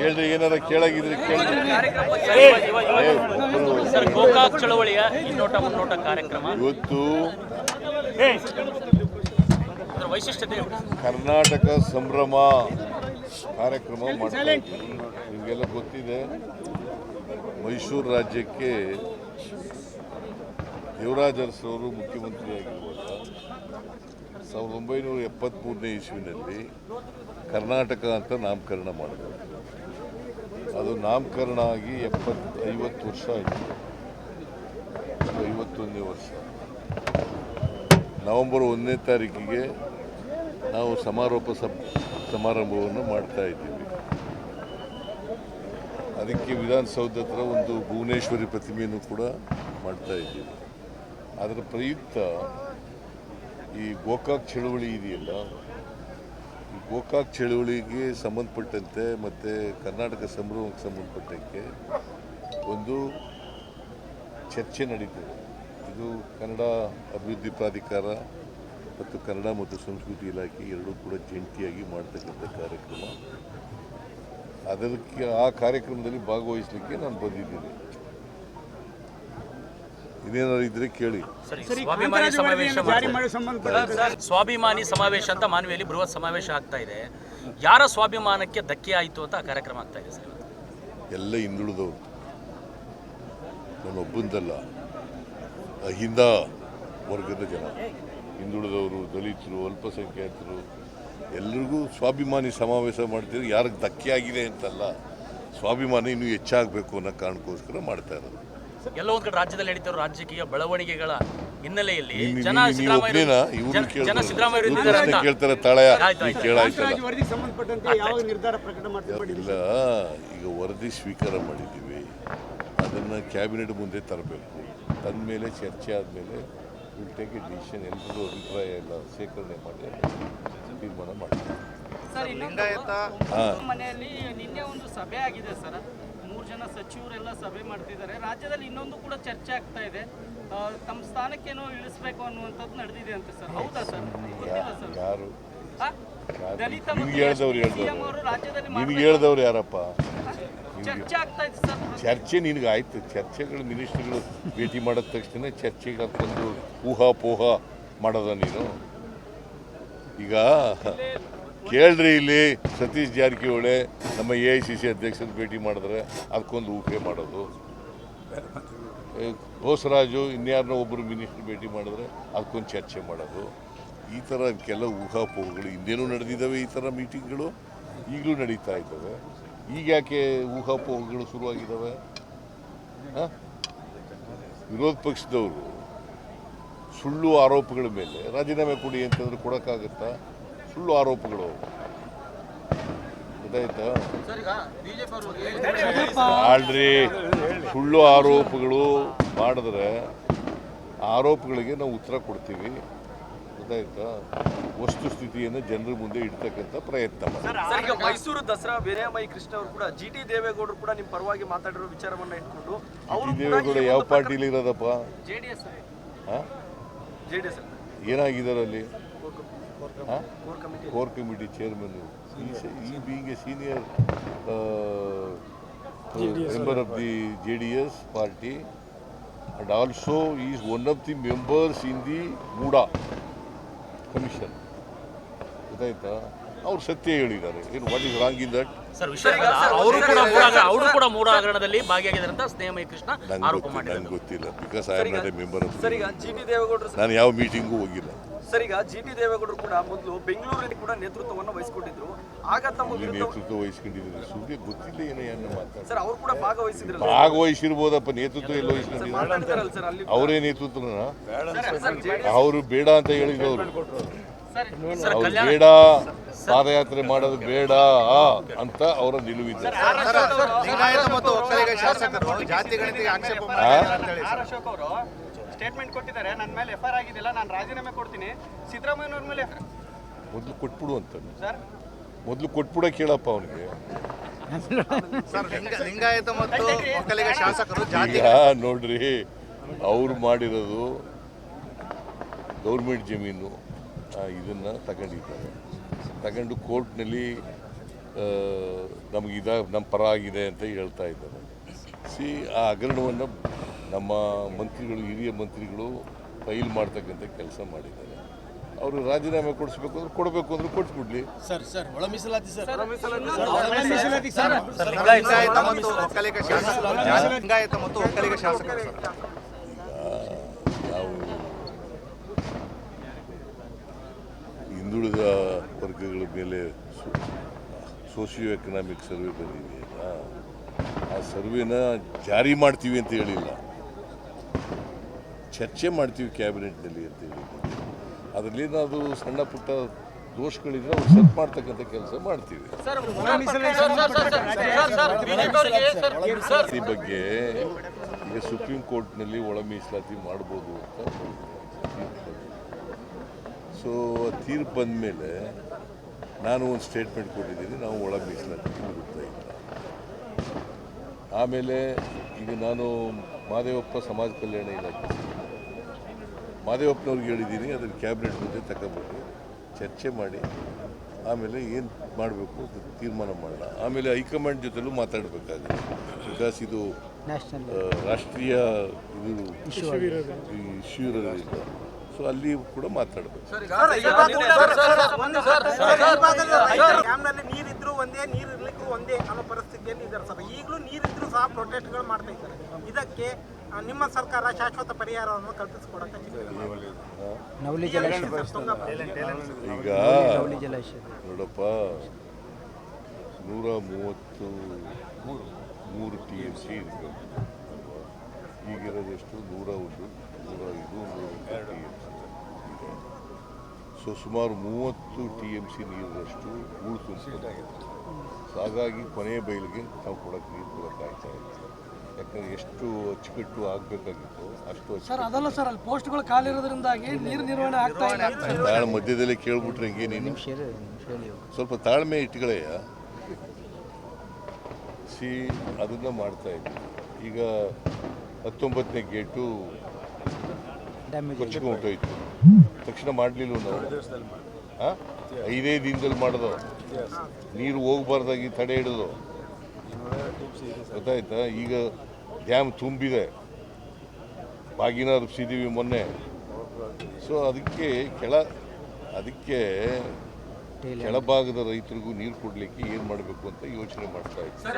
ಹೇಳ್ರಿ ಏನಾರ ಕೇಳಾಗಿದ್ರೆ ಗೋಕಾಕ್ ಚಳವಳಿಯ ನೋಟ ಮುನ್ನೋಟ ಕಾರ್ಯಕ್ರಮ. ಇವತ್ತು ವೈಶಿಷ್ಟ್ಯತೆ ಕರ್ನಾಟಕ ಸಂಭ್ರಮ ಕಾರ್ಯಕ್ರಮ ಮಾಡ್ತಾ ಇದ್ದೀವಿ. ನಿಮಗೆಲ್ಲ ಗೊತ್ತಿದೆ ಮೈಸೂರು ರಾಜ್ಯಕ್ಕೆ ದೇವರಾಜ ಅರಸವರು ಮುಖ್ಯಮಂತ್ರಿಯಾಗಿರುವಾಗ ಸಾವಿರದ ಒಂಬೈನೂರ ಎಪ್ಪತ್ತ್ಮೂರನೇ ಇಸ್ವಿನಲ್ಲಿ ಕರ್ನಾಟಕ ಅಂತ ನಾಮಕರಣ ಮಾಡಿದರು. ಅದು ನಾಮಕರಣ ಆಗಿ ಎಪ್ಪತ್ತು ಐವತ್ತು ವರ್ಷ ಆಯಿತು. ಐವತ್ತೊಂದನೇ ವರ್ಷ. ನವೆಂಬರ್ ಒಂದನೇ ತಾರೀಕಿಗೆ ನಾವು ಸಮಾರೋಪ ಸಬ್ ಸಮಾರಂಭವನ್ನು ಮಾಡ್ತಾ ಇದ್ದೀವಿ. ಅದಕ್ಕೆ ವಿಧಾನಸೌಧ ಹತ್ರ ಒಂದು ಭುವನೇಶ್ವರಿ ಪ್ರತಿಮೆಯನ್ನು ಕೂಡ ಮಾಡ್ತಾ ಇದ್ದೀವಿ. ಅದರ ಪ್ರಯುಕ್ತ ಈ ಗೋಕಾಕ್ ಚಳುವಳಿ ಇದೆಯಲ್ಲ, ಈ ಗೋಕಾಕ್ ಚಳುವಳಿಗೆ ಸಂಬಂಧಪಟ್ಟಂತೆ ಮತ್ತು ಕರ್ನಾಟಕ ಸಂಭ್ರಮಕ್ಕೆ ಸಂಬಂಧಪಟ್ಟಂತೆ ಒಂದು ಚರ್ಚೆ ನಡೀತದೆ. ಇದು ಕನ್ನಡ ಅಭಿವೃದ್ಧಿ ಪ್ರಾಧಿಕಾರ ಮತ್ತು ಕನ್ನಡ ಮತ್ತು ಸಂಸ್ಕೃತಿ ಇಲಾಖೆ ಎರಡೂ ಕೂಡ ಜಂಟಿಯಾಗಿ ಮಾಡ್ತಕ್ಕಂಥ ಕಾರ್ಯಕ್ರಮ. ಅದಕ್ಕೆ ಆ ಕಾರ್ಯಕ್ರಮದಲ್ಲಿ ಭಾಗವಹಿಸಲಿಕ್ಕೆ ನಾನು ಬಂದಿದ್ದೀನಿ. ಇನ್ನೇನಾದ್ರು ಇದ್ರೆ ಕೇಳಿ. ಸರಿ ಸ್ವಾಭಿಮಾನಿ ಸಮಾವೇಶ ಮಾಡ್ತಾರೆ. ಸರ್, ಸ್ವಾಭಿಮಾನಿ ಸಮಾವೇಶ ಅಂತ ಮಾನವಿಯಲ್ಲಿ ಬೃಹತ್ ಸಮಾವೇಶ ಆಗ್ತಾ ಇದೆ. ಯಾರ ಸ್ವಾಭಿಮಾನಕ್ಕೆ ಧಕ್ಕೆ ಆಯಿತು ಅಂತ ಆ ಕಾರ್ಯಕ್ರಮ ಆಗ್ತಾ ಇದೆ ಸರ್? ಎಲ್ಲ ಹಿಂದುಳಿದವರು. ನಾನೊಬ್ಬಂದಲ್ಲ ಅಹಿಂದ ವರ್ಗದ ಜನ. ಹಿಂದುಳಿದವರು ದಲಿತರು ಅಲ್ಪಸಂಖ್ಯಾತರು ಎಲ್ರಿಗೂ ಸ್ವಾಭಿಮಾನಿ ಸಮಾವೇಶ ಮಾಡ್ತಿದ್ರು ಯಾರಿಗೆ ಧಕ್ಕೆ ಆಗಿದೆ ಅಂತಲ್ಲ ಸ್ವಾಭಿಮಾನ ಇನ್ನೂ ಹೆಚ್ಚಾಗಬೇಕು ಅನ್ನೋ ಕಾರಣಕ್ಕೋಸ್ಕರ ಮಾಡ್ತಾ ಇರೋದು. ಎಲ್ಲೋ ಒಂದ್ ಕಡೆ ರಾಜ್ಯದಲ್ಲಿ ನಡೀತಿರೋ ರಾಜಕೀಯ ಬೆಳವಣಿಗೆಗಳ ಹಿನ್ನೆಲೆಯಲ್ಲಿ ಜನ ಸಿದ್ದರಾಮಯ್ಯ ಜನ- ಕೇಳ್ತಾರೆ ತಾಳಯ ವರದಿಗೆ ಸಂಬಂಧಪಟ್ಟಂತೆ ಯಾವ ನಿರ್ಧಾರ ಪ್ರಕಟ ಮಾಡ್ತಾರೆ? ಇಲ್ಲ ಈಗ ವರದಿ ಸ್ವೀಕಾರ ಮಾಡಿದ್ದೀವಿ. ಅದನ್ನ ಕ್ಯಾಬಿನೆಟ್ ಮುಂದೆ ತರಬೇಕು. ತಂದ್ಮೇಲೆ ಚರ್ಚೆ ಆದ್ಮೇಲೆ ವಿಲ್ ಟೇಕ್ ಎ ಡಿಸಿಷನ್ ಎಲ್ಲರೂ ಅಭಿಪ್ರಾಯ ಎಲ್ಲ ಶೇಖರಣೆ ಮಾಡಿ ತೀರ್ಮಾನ ಮಾಡ್ತೀವಿ. ಹಾಂ. ಮನೆಯಲ್ಲಿ ನಿನ್ನೆ ಒಂದು ಸಭೆ ಆಗಿದೆ ಸರ್. ಜನ ಸಚಿವರೆಲ್ಲ ಸಭೆ ಮಾಡ್ತಿದ್ದಾರೆ. ರಾಜ್ಯದಲ್ಲಿ ಇನ್ನೊಂದು ಕೂಡ ಚರ್ಚೆ ಆಗ್ತಾ ಇದೆ. ತಮ್ಮ ಸ್ಥಾನಕ್ಕೇನೋ ಇಳಿಸ್ಬೇಕು ಅನ್ನುವಂಥದ್ದು ನಡೆದಿದೆ ಅಂತ ಸರ್. ಹೌದಾ ಸರ್? ಗೊತ್ತಿಲ್ಲ ಸರ್. ಯಾರು? ದಲಿತ ನಿಮ್ಗೆ ಹೇಳ್ದವ್ರು ಸಿಎಂ ಹೇಳ್ದವ್ರು. ರಾಜ್ಯದಲ್ಲಿ ನಿಮ್ಗೆ ಮಾಡ್ಬೇಕು. ಹೇಳ್ದವ್ರು ಯಾರಪ್ಪ? ಚರ್ಚೆ ಆಗ್ತಾ ಇದೆ ಸರ್. ಚರ್ಚೆ ನಿನಗೆ ಆಯ್ತು ಚರ್ಚೆಗಳು ಮಿನಿಸ್ಟ್ರುಗಳು ಭೇಟಿ ಮಾಡಿದ ತಕ್ಷಣ ಚರ್ಚೆಗೆ ಹಾಕೊಂಡು ಊಹಾಪೋಹ ಮಾಡೋದ ನೀನು? ಈಗ ಕೇಳ್ರಿ ಇಲ್ಲಿ ಸತೀಶ್ ಜಾರಕಿಹೊಳಿ ನಮ್ಮ ಎ ಐ ಸಿ ಸಿ ಅಧ್ಯಕ್ಷರು ಭೇಟಿ ಮಾಡಿದ್ರೆ ಅದಕ್ಕೊಂದು ಊಹೆ ಮಾಡೋದು. ಹೋಸರಾಜು ಇನ್ಯಾರನ್ನೋ ಒಬ್ಬರು ಮಿನಿಸ್ಟರ್ ಭೇಟಿ ಮಾಡಿದ್ರೆ ಅದಕ್ಕೊಂದು ಚರ್ಚೆ ಮಾಡೋದು. ಈ ಥರ ಕೆಲವು ಊಹಾಪೋಹಗಳು ಹಿಂದೇನೂ ನಡೆದಿದ್ದಾವೆ ಈ ಥರ ಮೀಟಿಂಗ್ಗಳು? ಈಗಲೂ ನಡೀತಾ ಇದ್ದಾವೆ. ಈಗ ಯಾಕೆ ಊಹಾಪೋಹಗಳು ಶುರುವಾಗಿದ್ದಾವೆ? ವಿರೋಧ ಪಕ್ಷದವರು ಸುಳ್ಳು ಆರೋಪಗಳ ಮೇಲೆ ರಾಜೀನಾಮೆ ಕೊಡಿ ಅಂತಂದ್ರೆ ಕೊಡೋಕ್ಕಾಗತ್ತಾ? ಸುಳ್ಳು ಆರೋಪಗಳು. ಗೊತ್ತಾಯ್ತಾ? ಆಳ್ರಿ ಸುಳ್ಳು ಆರೋಪಗಳು ಮಾಡಿದ್ರೆ ಆರೋಪಗಳಿಗೆ ನಾವು ಉತ್ತರ ಕೊಡ್ತೀವಿ. ಗೊತ್ತಾಯ್ತಾ? ವಸ್ತುಸ್ಥಿತಿಯನ್ನು ಜನರ ಮುಂದೆ ಇಡ್ತಕ್ಕಂಥ ಪ್ರಯತ್ನ ಈಗ ಮೈಸೂರು ದಸರಾ ವೀರಮೈ ಕೃಷ್ಣ ಅವರು ಕೂಡ ಜಿ ಟಿ ದೇವೇಗೌಡರು ಕೂಡ ನಿಮ್ಮ ಪರವಾಗಿ ಮಾತಾಡಿರೋ ವಿಚಾರವನ್ನ ಇಟ್ಕೊಂಡು ಅವರು ದೇವೇಗೌಡ ಯಾವ ಪಾರ್ಟಿಲಿ ಇರೋದಪ್ಪ? ಜೆ ಡಿ ಎಸ್ ಹಾಂ? ಜೆ ಡಿ ಎಸ್ ಏನಾಗಿದ್ದಾರೆ ಅಲ್ಲಿ? ಕೋರ್ ಕಮಿಟಿ ಚೇರ್ಮನ್ ಈ being a senior member of the J D S party and also is one of the members in the MUDA commission ಗೊತ್ತಾಯ್ತಾ? ಅವ್ರು ಸತ್ಯ ಹೇಳಿದ್ದಾರೆ. ಏನು what is wrong in that sir ವಿಷಯ ಅವರು ಕೂಡ ಮೂಡ ಅವರು ಕೂಡ ಮೂಡ ಹಗರಣದಲ್ಲಿ ಭಾಗಿಯಾಗಿದ್ದಾರೆ ಅಂತ ಸ್ನೇಹಮಯ ಕೃಷ್ಣ ಆರೋಪ ಗೊತ್ತಿಲ್ಲ ಮಾಡಿದ್ದಾರೆ. ನಂಗೆ ಗೊತ್ತಿಲ್ಲ. Because I am not a member of sir ಈಗ ಜಿ ಟಿ ದೇವೇಗೌಡರು ನಾನು ಯಾವ ಮೀಟಿಂಗೂ ಹೋಗಿಲ್ಲ. ಸರ್ ಈಗ ಜಿ ಟಿ ದೇವೇಗೌಡರು ಕೂಡ ಮೊದಲು ಬೆಂಗಳೂರಲ್ಲಿ ಕೂಡ ನೇತೃತ್ವವನ್ನು ವಹಿಸಿಕೊಂಡಿದ್ರು. ಆಗ ತಮ್ಮ ವಿರುದ್ಧ ನೇತೃತ್ವ ವಹಿಸ್ಕೊಂಡಿದ್ದೀನಿ ಸುಮ್ಮನೆ ಗೊತ್ತಿಲ್ಲ ಏನೋ ಏನು ಮಾತಾಡ ಸರ್ ಅವರು ಕೂಡ ಭಾಗವಹಿಸಿದ್ರು ಭಾಗವಹಿಸಿರ್ಬೋದಪ್ಪ ನೇತೃತ್ವ ಎಲ್ಲ ಅಲ್ಲಿ ಅವರೇ ನೇತೃತ್ವನ? ಸರ್ ಅವರು ಬೇಡ ಅಂತ ಹೇಳಿದ್ರು ಅವ್ರು ಕಲ್ಯಾಣ ಬೇಡ ಪಾದಯಾತ್ರೆ ಮಾಡೋದು ಬೇಡ ಅಂತ ಅವರ ನಿಲುವಿದೆ ಲಿಂಗಾಯತ ಮತ್ತು ಒಕ್ಕಲಿಗ ಶಾಸಕರು ಜಾತಿ ಗಣತಿಗೆ ಆಕ್ಷೇಪ ಆ? ಅಂತ ಹೇಳಿ ಆರ್ ಅವರು ಸ್ಟೇಟ್ಮೆಂಟ್ ಕೊಟ್ಟಿದ್ದಾರೆ ನನ್ನ ಮೇಲೆ ಎಫ್ ಐ ಆರ್ ಆಗಿದ್ದಿಲ್ಲ ನಾನು ರಾಜೀನಾಮೆ ಕೊಡ್ತೀನಿ. ಸಿದ್ದರಾಮಯ್ಯನವ್ರ ಮೇಲೆ ಮೊದಲು ಕೊಟ್ಬಿಡು ಅಂತ. ಸರ್. ಮೊದಲು ಕೊಟ್ಬಿಡ ಕೇಳಪ್ಪ ಅವನಿಗೆ. ಲಿಂಗಾಯತ ಮತ್ತು ಒಕ್ಕಲಿಗ ಶಾಸಕರು ಜಾತಿ ನೋಡ್ರಿ ಅವ್ರು ಮಾಡಿರೋದು ಗೌರ್ಮೆಂಟ್ ಜಮೀನು. ಇದನ್ನು ತಗೊಂಡಿದ್ದಾರೆ. ತಗೊಂಡು ಕೋರ್ಟ್ನಲ್ಲಿ ನಮಗಿದ ನಮ್ಮ ಪರ ಆಗಿದೆ ಅಂತ ಹೇಳ್ತಾ ಇದ್ದಾರೆ. ಸಿ ಆ ಹಗರಣವನ್ನು ನಮ್ಮ ಮಂತ್ರಿಗಳು ಹಿರಿಯ ಮಂತ್ರಿಗಳು ಫೈಲ್ ಮಾಡ್ತಕ್ಕಂಥ ಕೆಲಸ ಮಾಡಿದ್ದಾರೆ. ಅವರು ರಾಜೀನಾಮೆ ಕೊಡಿಸ್ಬೇಕು ಅಂದ್ರೆ ಕೊಡಬೇಕು ಅಂದ್ರೆ ಕೊಟ್ಬಿಡ್ಲಿ. Sir sir Vokkaliga sir. Lingayat ಮತ್ತು ಒಕ್ಕಲಿಗ ಶಾಸಕರು ನಾವು ಹಿಂದುಳಿದ ವರ್ಗಗಳ ಮೇಲೆ ಸೋಷಿಯೋ ಎಕನಾಮಿಕ್ ಸರ್ವೆ ಬಂದಿದೆ ಆ ಸರ್ವೆನ ಜಾರಿ ಮಾಡ್ತೀವಿ ಅಂತ ಹೇಳಿಲ್ಲ. ಚರ್ಚೆ ಮಾಡ್ತೀವಿ ಕ್ಯಾಬಿನೆಟ್ನಲ್ಲಿ ಅಂತ ಹೇಳಿಲ್ಲ. ಅದರಲ್ಲಿ ಅದು ಸಣ್ಣ ಪುಟ್ಟ ದೋಷಗಳಿದ್ರೆ ಅವ್ರು ಸೆಟ್ ಮಾಡ್ತಕ್ಕಂಥ ಕೆಲಸ ಮಾಡ್ತೀವಿ. ಈ ಬಗ್ಗೆ ಈಗ ಸುಪ್ರೀಂ ಕೋರ್ಟ್ನಲ್ಲಿ ಒಳ ಮೀಸಲಾತಿ ಮಾಡ್ಬೋದು ಅಂತ ಸೊ ತೀರ್ಪು ಬಂದ ಮೇಲೆ ನಾನು ಒಂದು ಸ್ಟೇಟ್ಮೆಂಟ್ ಕೊಟ್ಟಿದ್ದೀನಿ ನಾವು ಒಳ ಮೀಸಲಾತಿ ಇಲ್ಲ. ಆಮೇಲೆ ಈಗ ನಾನು ಮಾದೇವಪ್ಪ ಸಮಾಜ ಕಲ್ಯಾಣ ಇಲಾಖೆ ಮಾದೇವಪ್ಪನವ್ರಿಗೆ ಹೇಳಿದ್ದೀನಿ ಅದನ್ನು ಕ್ಯಾಬಿನೆಟ್ ಮುಂದೆ ತಗೊಬರ್ರಿ ಚರ್ಚೆ ಮಾಡಿ ಆಮೇಲೆ ಏನು ಮಾಡಬೇಕು ಅಂತ ತೀರ್ಮಾನ ಮಾಡೋಣ. ಆಮೇಲೆ ಹೈಕಮಾಂಡ್ ಜೊತೆಲೂ ಮಾತಾಡಬೇಕಾಗುತ್ತೆ ಬಿಕಾಸ್ ಇದು ರಾಷ್ಟ್ರೀಯ ಇದು ಇಶ್ಯೂ ಇರೋದ್ರಿಂದ. ಸೊ ಅಲ್ಲಿ ಕೂಡ ಮಾತಾಡಬೇಕು ನೀರಿದ್ರು ಒಂದೇ ನೀರು ಇರ್ಲಿಕ್ಕೂ ಒಂದೇ ಅನ್ನೋ ಪರಿಸ್ಥಿತಿಯಲ್ಲಿ ಇದ್ದಾರೆ ಸರ್ ಈಗಲೂ ನೀರಿದ್ರು ಸಹ ಪ್ರೊಟೆಕ್ಟ್ಗಳು ಮಾಡ್ತಾ ಇದ್ದಾರೆ. ಇದಕ್ಕೆ ನಿಮ್ಮ ಸರ್ಕಾರ ಶಾಶ್ವತ ಪರಿಹಾರವನ್ನು ಕಲ್ಪಿಸಿಕೊಡಕ್ಕೆ ಈಗ ನೋಡಪ್ಪ ನೂರ ಮೂವತ್ತು ಮೂರು ಟಿ ಎಂ ಸಿ ಈಗಿರೋದೆಷ್ಟು? ನೂರ ಐದು ನೂರ ಟಿ ಎಂ ಸಿ ಇದೆ ಸೊ ಸುಮಾರು ಮೂವತ್ತು ಟಿ ಎಂ ಸಿ ನೀರಷ್ಟು ಹೂಳು ತುಂಬಿದೆ ಸೊ ಹಾಗಾಗಿ ಕೊನೆಯ ಬಯಲಿಗೆ ನಾವು ಕೊಡೋಕ್ಕೆ ನೀರು ಕೊಡೋಕ್ಕಾಗ್ತಾ ಇತ್ತು ಇಲ್ಲ ಯಾಕಂದ್ರೆ ಎಷ್ಟು ಅಚ್ಚುಕಟ್ಟು ಆಗಬೇಕಾಗಿತ್ತು ಅಷ್ಟು ಸರ್ ಅದಲ್ಲ ಸರ್ ಅಲ್ಲಿ ಪೋಸ್ಟ್ಗಳು ಖಾಲಿರೋದ್ರಿಂದಾಗಿ ನೀರು ನಿರ್ವಹಣೆ ಆಗ್ತಾ ಇಲ್ಲ. ನಾನು ಮಧ್ಯದಲ್ಲಿ ಕೇಳ್ಬಿಟ್ರೆ ಹಿಂಗೆ ನೀನು ಸ್ವಲ್ಪ ತಾಳ್ಮೆ ಇಟ್ಕೊಳ್ಳಯ್ಯ. ಸಿ ಅದನ್ನು ಮಾಡ್ತಾ ಇದ್ದೀವಿ. ಈಗ ಹತ್ತೊಂಬತ್ತನೇ ಗೇಟು ಕೊಚ್ಕೊಂಡೋಯ್ತು ತಕ್ಷಣ ಮಾಡಲಿಲ್ಲ ನಾವು ಆ? ಐದೇ ದಿನದಲ್ಲಿ ಮಾಡೋದು. ನೀರು ಹೋಗಬಾರ್ದಾಗಿ ತಡೆ ಹಿಡಿದು. ಗೊತ್ತಾಯ್ತಾ? ಈಗ ಡ್ಯಾಮ್ ತುಂಬಿದೆ. ಬಾಗಿನ ರೂಪಿಸಿದ್ದೀವಿ ಮೊನ್ನೆ. ಸೊ ಅದಕ್ಕೆ ಕೆಳ ಅದಕ್ಕೆ ಕೆಳಭಾಗದ ರೈತರಿಗೂ ನೀರು ಕೊಡಲಿಕ್ಕೆ ಏನು ಮಾಡಬೇಕು ಅಂತ ಯೋಚನೆ ಮಾಡ್ತಾ ಇದ್ದೀವಿ